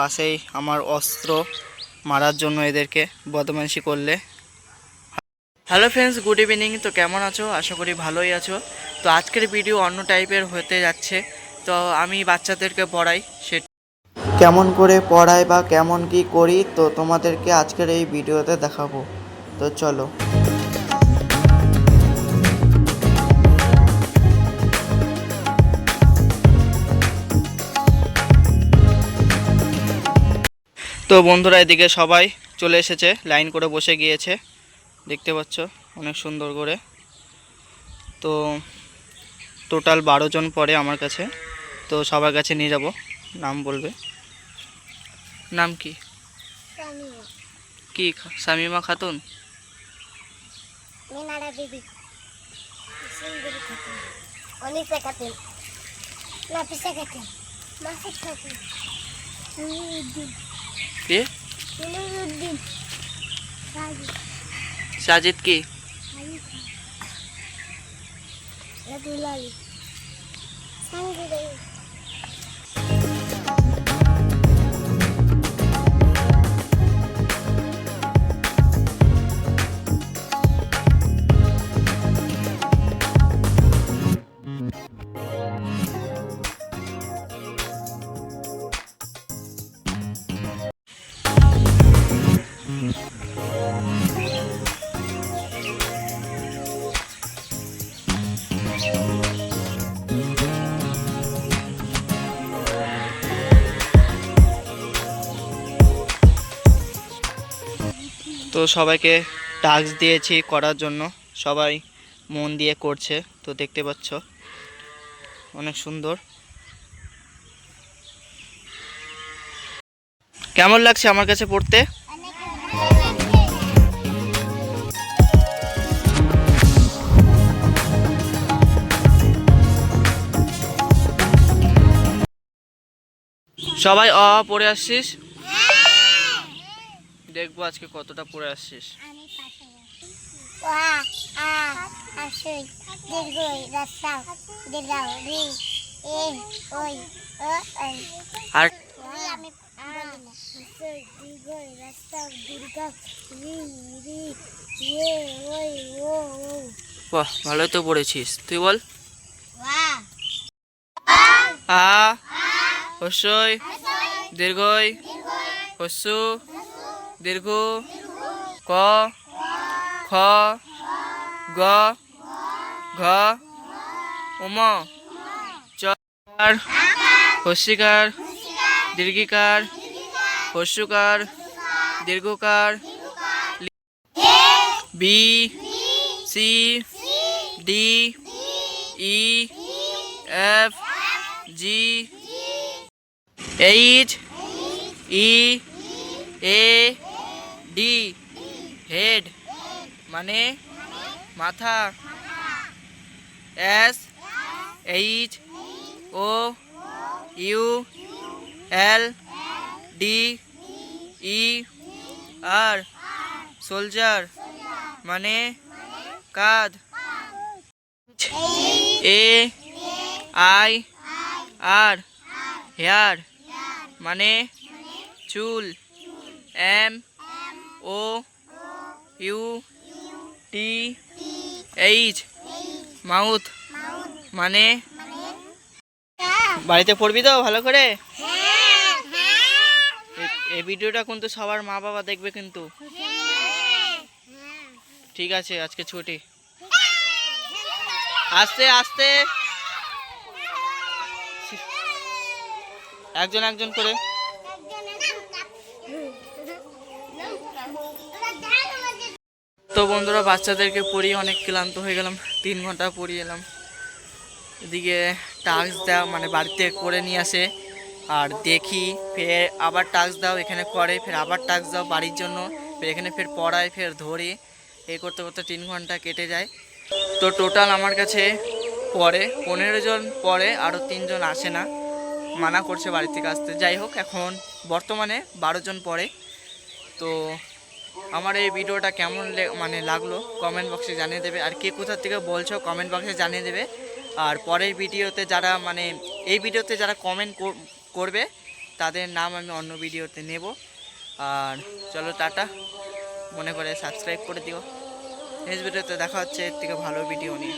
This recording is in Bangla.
পাশেই আমার অস্ত্র মারার জন্য এদেরকে বদমাইশি করলে। হ্যালো ফ্রেন্ডস গুড ইভিনিং তো কেমন আছো? আশা করি ভালোই আছো। তো আজকের ভিডিও অন্য টাইপের হতে যাচ্ছে। তো আমি বাচ্চাদেরকে পড়াই সে কেমন করে পড়াই বা কেমন কি করি, তো তোমাদেরকে আজকের এই ভিডিওতে দেখাবো। তো চলো। তো বন্ধুরা এদিকে সবাই চলে এসেছে, লাইন করে বসে গিয়েছে, দেখতে পাচ্ছ, অনেক সুন্দর করে। তো টোটাল বারো জন পড়ে আমার কাছে, তো সবার কাছে নিয়ে যাব, নাম বলবে? নাম কি? কি শামিমা খাতুন? খাতুন। কে নুরুদ্দিন সাজি সাজিদ কি হালিফা রদুলালি তো সবাইকে টাস্ক দিয়েছি করার জন্য। সবাই মন দিয়ে করছে, তো দেখতে পাচ্ছ। অনেক সুন্দর। কেমন লাগছে আমার কাছে পড়তে? সবাই অ পড়ে আসছিস? দেখব আজকে কতটা পড়ে আসছিস। আর বাহ ভালোই তো পড়েছিস। তুই বল। আ হস্যই দীর্ঘই হস্যু। দীর্ঘ ক, খ, গ, ঘ, উম চার হস্যিকার দীর্ঘিকার হস্যুকার দীর্ঘকার B, C, D, E, F, G, H, E, A D head মানে মাথা S H O U L D E R shoulder মানে কাঁধ এ আই আর হেয়ার মানে চুল M O U T H mouth মানে? বাড়িতে পড়বি তো ভালো করে? এই ভিডিওটা কিন্তু সবার মা বাবা দেখবে কিন্তু। ঠিক আছে, আজকে ছুটি। আস্তে আস্তে। একজন একজন করে। তো বন্ধুরা, বাচ্চাদেরকে পড়িয়ে অনেক ক্লান্ত হয়ে গেলাম। তিন ঘণ্টা পড়িয়ে এলাম। এদিকে টাস্ক দেওয়া মানে বাড়িতে করে নিয়ে আসে। আর দেখি, ফের আবার টাস্ক দাও, এখানে করে, ফের আবার টাস্ক দাও বাড়ির জন্য, ফের এখানে ফের পড়ায়, ফের ধরি। এই করতে করতে তিন ঘণ্টা কেটে যায়। তো টোটাল আমার কাছে পড়ে পনেরো জন পড়ে আরও তিনজন আসে না। মানা করছে বাড়ি থেকে আসতে। যাই হোক, এখন বর্তমানে বারো জন পড়ে। তো আমার এই ভিডিওটা কেমন মানে লাগল কমেন্ট বক্সে জানিয়ে দেবে। আর কে কোথার থেকে বলছো কমেন্ট বক্সে জানিয়ে দেবে। আর পরের ভিডিওতে যারা মানে এই ভিডিওতে যারা কমেন্ট করবে, তাদের নাম আমি অন্য ভিডিওতে নেব। আর চলো টাটা। মনে করে সাবস্ক্রাইব করে দিও। নেক্সট ভিডিওতে দেখা হচ্ছে, এর থেকে ভালো ভিডিও নিয়ে।